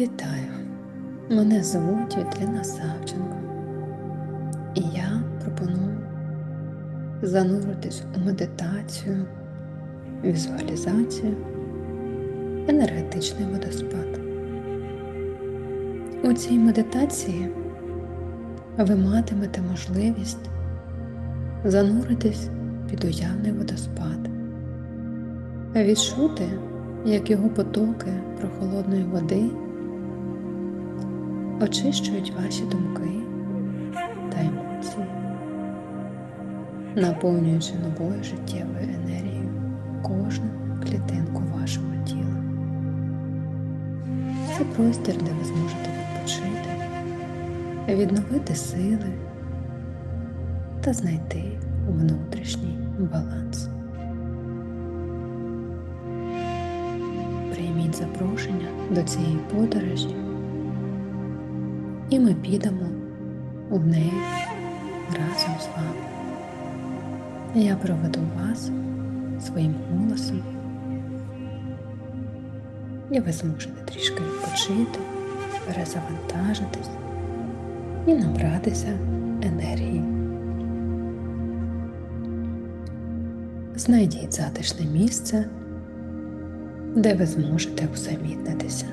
Вітаю! Мене звуть Вітліна Савченко, і я пропоную зануритись у медитацію, візуалізацію, енергетичний водоспад. У цій медитації ви матимете можливість зануритись під уявний водоспад, відчути, як його потоки прохолодної води очищують ваші думки та емоції, наповнюючи новою життєвою енергією кожну клітинку вашого тіла. Це простір, де ви зможете відпочити, відновити сили та знайти внутрішній баланс. Прийміть запрошення до цієї подорожі і ми підемо в неї разом з вами. Я проведу вас своїм голосом, і ви зможете трішки відпочити, перезавантажитись і набратися енергії. Знайдіть затишне місце, де ви зможете усамітнитися.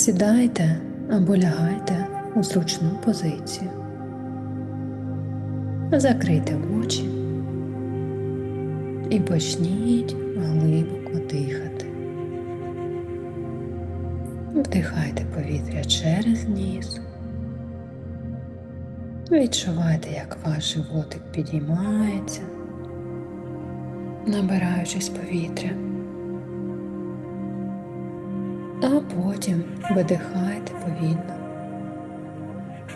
Сідайте або лягайте у зручну позицію. Закрийте очі і почніть глибоко дихати. Вдихайте повітря через ніс. Відчувайте, як ваш животик підіймається, набираючись повітря а потім видихайте повільно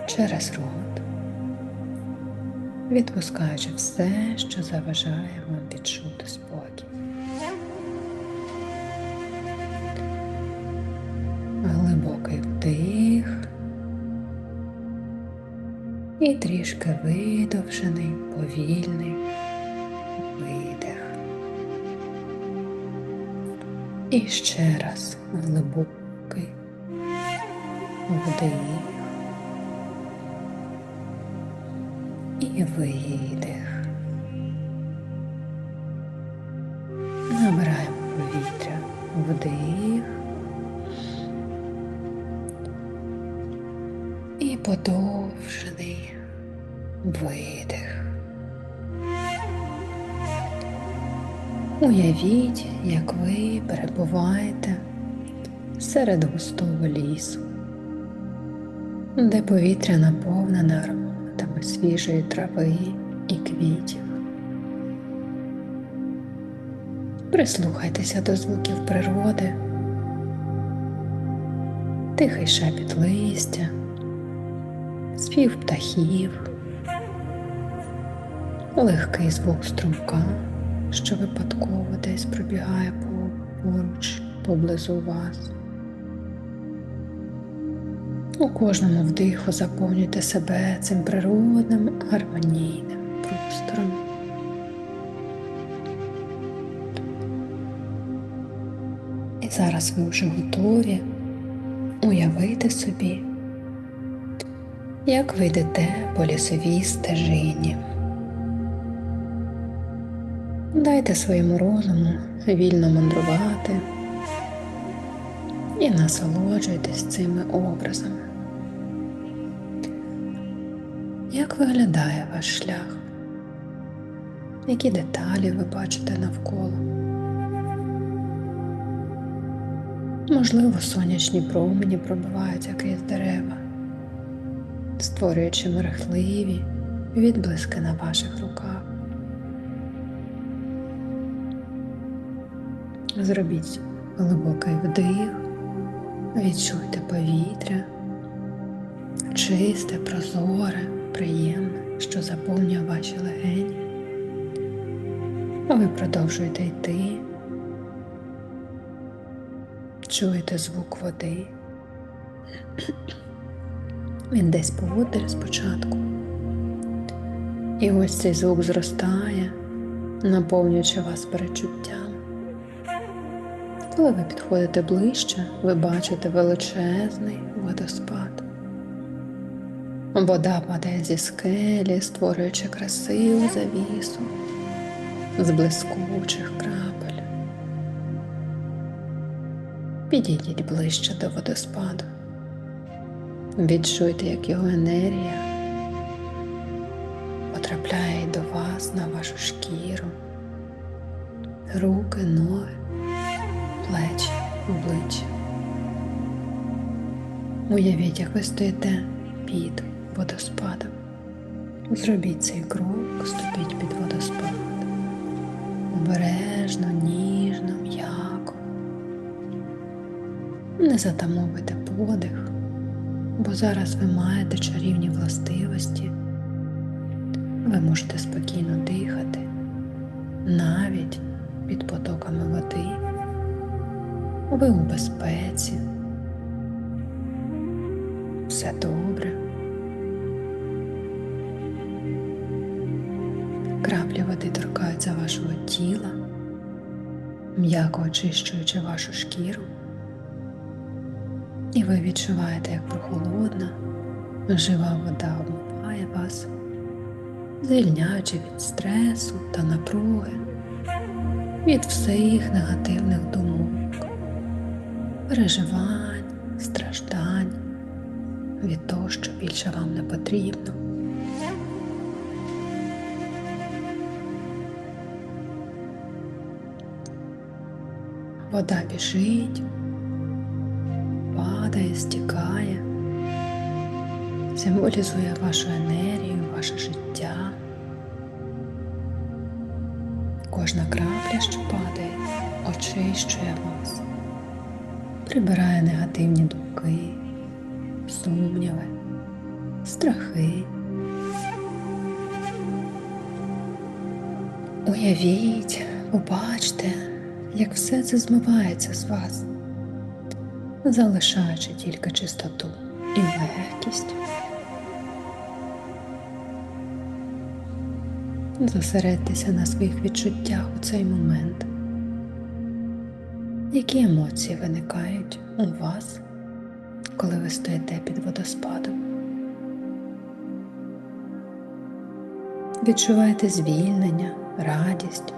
через рот, відпускаючи все, що заважає вам відчути спокій. Глибокий вдих і трішки видовжений, повільний І ще раз глибокий вдих і видих. Набираємо повітря вдих і подовжений видих. Уявіть, як ви перебуваєте серед густого лісу, де повітря наповнене ароматами свіжої трави і квітів. Прислухайтеся до звуків природи, тихий шепіт листя, спів птахів, легкий звук струмка що випадково десь пробігає поруч поблизу вас. У кожному вдиху заповнюйте себе цим природним гармонійним простором. І зараз ви вже готові уявити собі, як ви йдете по лісовій стежині. Дайте своєму розуму вільно мандрувати і насолоджуйтесь цими образами. Як виглядає ваш шлях? Які деталі ви бачите навколо? Можливо, сонячні промені пробивають якісь дерева, створюючи мерехливі відблиски на ваших руках. Зробіть глибокий вдих, відчуйте повітря, чисте, прозоре, приємне, що заповнює ваші легені. Ви продовжуєте йти, чуєте звук води. Він десь поводить спочатку. І ось цей звук зростає, наповнюючи вас перечуттям Коли ви підходите ближче, ви бачите величезний водоспад. Вода падає зі скелі, створюючи красиву завісу з блискучих крапель. Підійдіть ближче до водоспаду. Відчуйте, як його енергія потрапляє до вас на вашу шкіру, руки, ноги, плечі, обличчя. Уявіть, як ви стоїте під водоспадом. Зробіть цей крок, ступіть під водоспад. Обережно, ніжно, м'яко. Не затамовуйте подих, бо зараз ви маєте чарівні властивості. Ви можете спокійно дихати, навіть під потоками води. Ви у безпеці. Все добре. Краплі води торкаються вашого тіла, м'яко очищуючи вашу шкіру. І ви відчуваєте, як прохолодна, жива вода обмиває вас, звільняючи від стресу та напруги, від всіх негативних думок, переживань, страждань, від того, що більше вам не потрібно. Вода біжить, падає, стікає, символізує вашу енергію, ваше життя. Кожна крапля, що падає, очищує вас, прибирає негативні думки, сумніви, страхи. Уявіть, побачте як все це змивається з вас, залишаючи тільки чистоту і легкість. Зосередьтеся на своїх відчуттях у цей момент. Які емоції виникають у вас, коли ви стоїте під водоспадом? Відчуваєте звільнення, радість,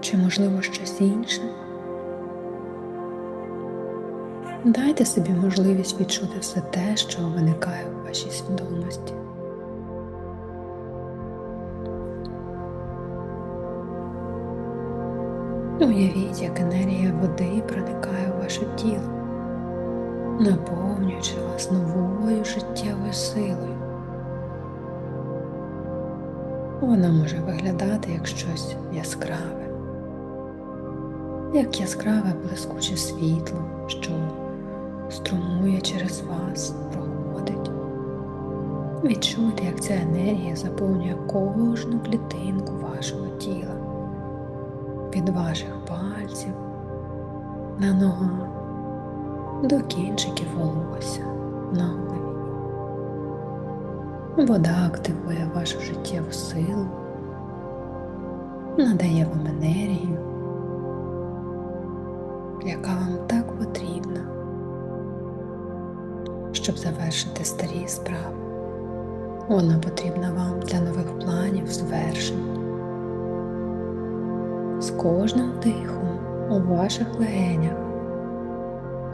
чи, можливо, щось інше. Дайте собі можливість відчути все те, що виникає у вашій свідомості. Уявіть, як енергія води проникає у ваше тіло, наповнюючи вас новою життєвою силою. Вона може виглядати як щось яскраве як яскраве блискуче світло, що струмує через вас, проходить. Відчуйте, як ця енергія заповнює кожну клітинку вашого тіла, від ваших пальців на ногах до кінчиків волосся на голові. Вода активує вашу життєву силу, надає вам енергію яка вам так потрібна, щоб завершити старі справи. Вона потрібна вам для нових планів, звершень. З кожним дихом у ваших легенях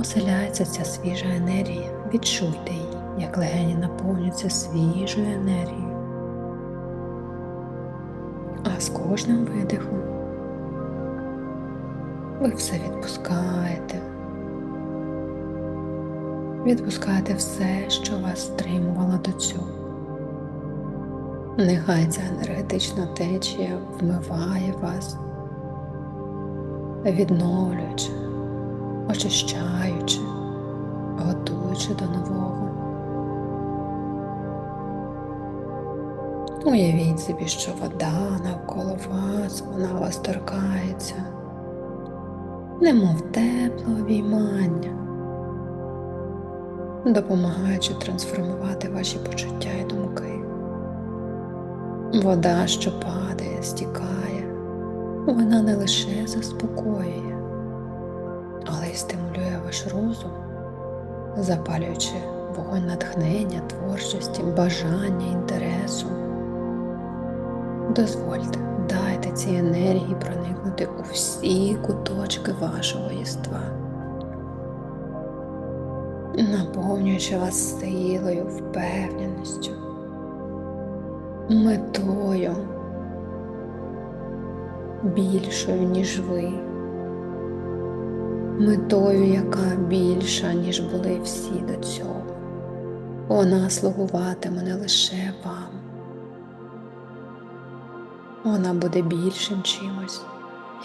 оселяється ця свіжа енергія. Відчуйте її, як легені наповнюються свіжою енергією. А з кожним видихом ви все відпускаєте. Відпускаєте все, що вас стримувало до цього. Нехай ця енергетична течія вмиває вас, відновлюючи, очищаючи, готуючи до нового. Уявіть собі, що вода навколо вас, вона вас торкається немов тепле обіймання, допомагаючи трансформувати ваші почуття і думки. Вода, що падає, стікає, вона не лише заспокоює, але й стимулює ваш розум, запалюючи вогонь натхнення, творчості, бажання, інтересу. Дозвольте, дайте цій енергії проникнути у всі куточки вашого єства, наповнюючи вас силою, впевненістю, метою більшою, ніж ви, метою, яка більша, ніж були всі до цього. Вона слугуватиме не лише вам. Вона буде більшим чимось,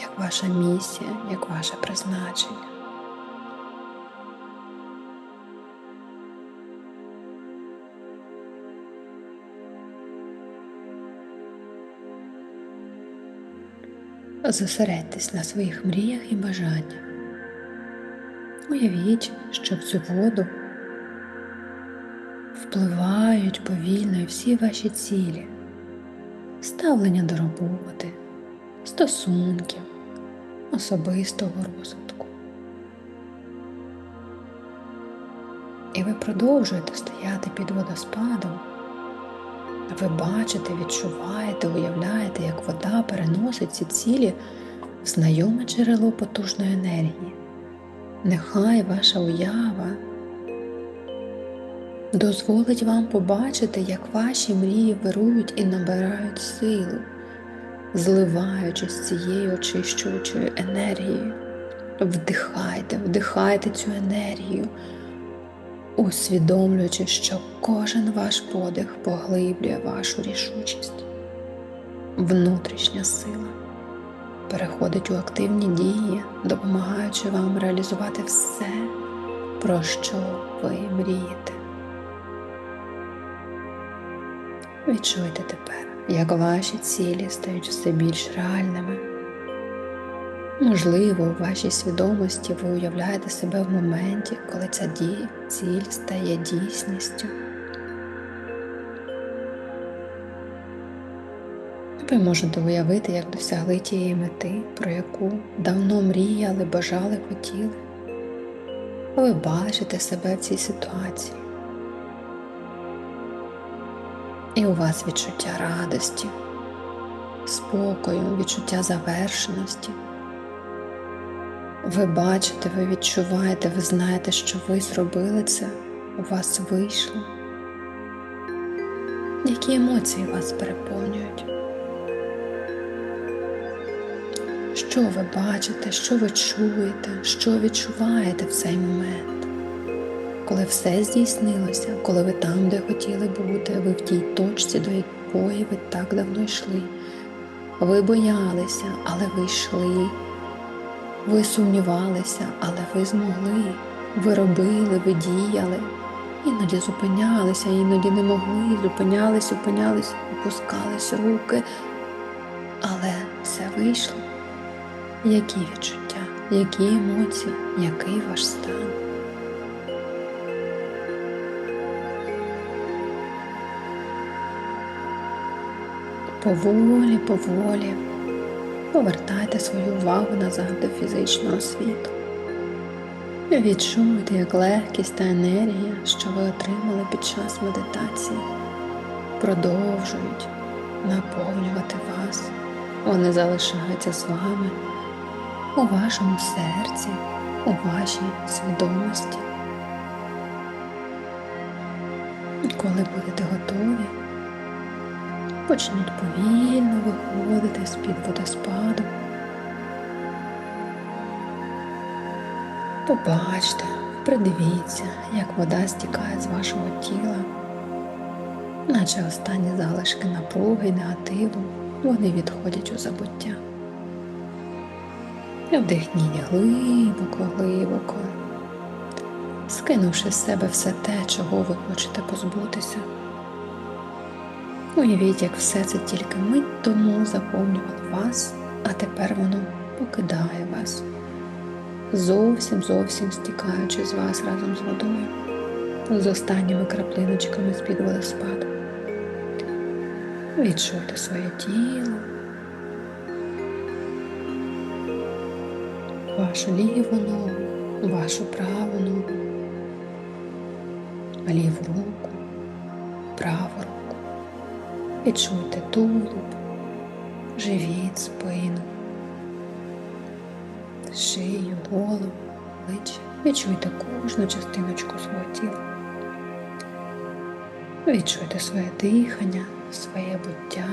як ваша місія, як ваше призначення. Зосередьтесь на своїх мріях і бажаннях. Уявіть, що в цю воду впливають повільно всі ваші цілі, ставлення до роботи, стосунків, особистого розвитку. І ви продовжуєте стояти під водоспадом. Ви бачите, відчуваєте, уявляєте, як вода переносить ці цілі в знайоме джерело потужної енергії. Нехай ваша уява дозволить вам побачити, як ваші мрії вирують і набирають силу, зливаючись з цією очищуючою енергією. Вдихайте, вдихайте цю енергію усвідомлюючи, що кожен ваш подих поглиблює вашу рішучість. Внутрішня сила переходить у активні дії, допомагаючи вам реалізувати все, про що ви мрієте. Відчуйте тепер, як ваші цілі стають все більш реальними. Можливо, у вашій свідомості ви уявляєте себе в моменті, коли ця дія, ціль стає дійсністю. Ви можете уявити, як досягли тієї мети, про яку давно мріяли, бажали, хотіли. Ви бачите себе в цій ситуації. І у вас відчуття радості, спокою, відчуття завершеності. Ви бачите, ви відчуваєте, ви знаєте, що ви зробили це, у вас вийшло. Які емоції вас переповнюють? Що ви бачите, що ви чуєте, що відчуваєте в цей момент? Коли все здійснилося, коли ви там, де хотіли бути, ви в тій точці, до якої ви так давно йшли. Ви боялися, але ви йшли. Ви сумнівалися, але ви змогли, ви робили, ви діяли, іноді зупинялися, іноді не могли, зупинялись, зупинялись, опускались руки, але все вийшло. Які відчуття, які емоції, який ваш стан? Поволі, поволі. Повертайте свою увагу назад до фізичного світу. Відчуйте, як легкість та енергія, що ви отримали під час медитації, продовжують наповнювати вас. Вони залишаються з вами у вашому серці, у вашій свідомості. Коли будете готові, почніть повільно виходити з-під водоспаду. Побачте, придивіться, як вода стікає з вашого тіла, наче останні залишки напруги, негативу, вони відходять у забуття. Вдихніть глибоко, глибоко, скинувши з себе все те, чого ви хочете позбутися. Уявіть, як все це тільки мить тому заповнювало вас, а тепер воно покидає вас, зовсім зовсім стікаючи з вас разом з водою, з останніми краплиночками з-під водоспаду. Відчуйте своє тіло, вашу ліву ногу. вашу праву ногу, ліву руку, праву. Відчуйте тулуб, живіт, спину, шию, голову, плечі. Відчуйте кожну частиночку свого тіла. Відчуйте своє дихання, своє буття.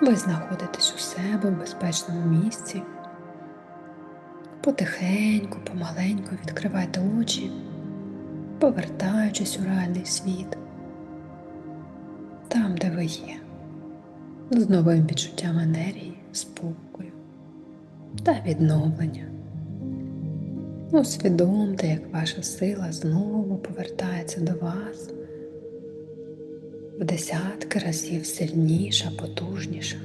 Ви знаходитесь у себе в безпечному місці. Потихеньку, помаленьку відкривайте очі, повертаючись у реальний світ, там, де ви є, з новим відчуттям енергії, спокою та відновлення. Усвідомте, як ваша сила знову повертається до вас в десятки разів сильніша, потужніша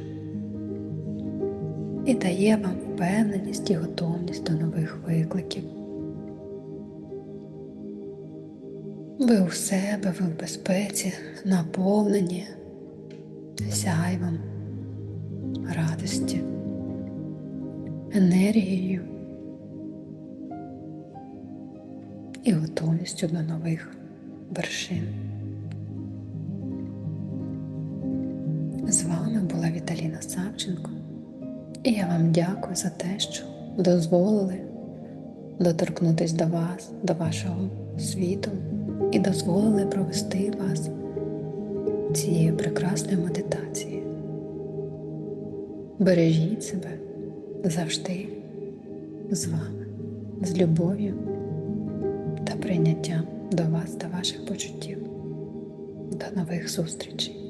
і дає вам впевненість і готовність до нових викликів. Ви у себе, ви в безпеці, наповнені. Сяйвом, радості, енергією і готовністю до нових вершин. З вами була Віталіна Савченко, і я вам дякую за те, що дозволили доторкнутися до вас, до вашого світу і дозволили провести вас цією прекрасною медитацією. Бережіть себе завжди з вами, з любов'ю та прийняттям до вас та ваших почуттів. До нових зустрічей!